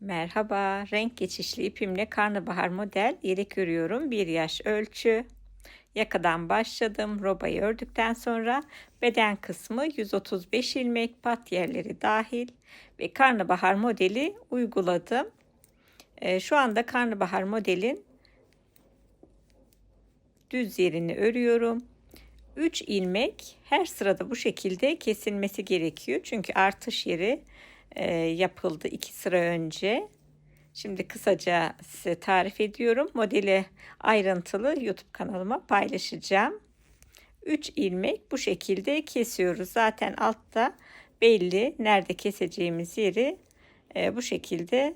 Merhaba, renk geçişli ipimle karnabahar model yelek örüyorum. Bir yaş ölçü. Yakadan başladım. Robayı ördükten sonra beden kısmı 135 ilmek, pat yerleri dahil ve karnabahar modeli uyguladım. Ee, şu anda karnabahar modelin düz yerini örüyorum. 3 ilmek her sırada bu şekilde kesilmesi gerekiyor. Çünkü artış yeri e, yapıldı iki sıra önce. Şimdi kısaca size tarif ediyorum. Modeli ayrıntılı YouTube kanalıma paylaşacağım. 3 ilmek bu şekilde kesiyoruz. Zaten altta belli nerede keseceğimiz yeri e, bu şekilde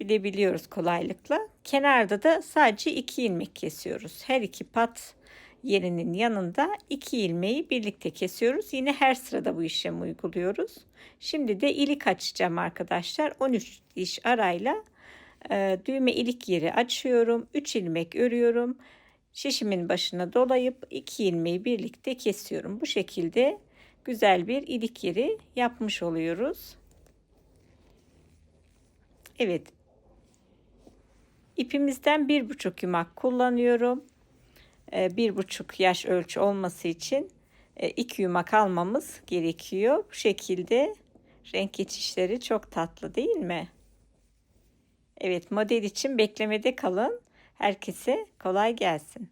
bilebiliyoruz kolaylıkla. Kenarda da sadece 2 ilmek kesiyoruz. Her iki pat yerinin yanında 2 ilmeği birlikte kesiyoruz. Yine her sırada bu işlemi uyguluyoruz. Şimdi de ilik açacağım arkadaşlar. 13 diş arayla e, düğme ilik yeri açıyorum. 3 ilmek örüyorum. Şişimin başına dolayıp 2 ilmeği birlikte kesiyorum. Bu şekilde güzel bir ilik yeri yapmış oluyoruz. Evet. İpimizden bir buçuk yumak kullanıyorum. Ee, bir buçuk yaş ölçü olması için e, iki yumak almamız gerekiyor. Bu şekilde renk geçişleri çok tatlı değil mi? Evet model için beklemede kalın. Herkese kolay gelsin.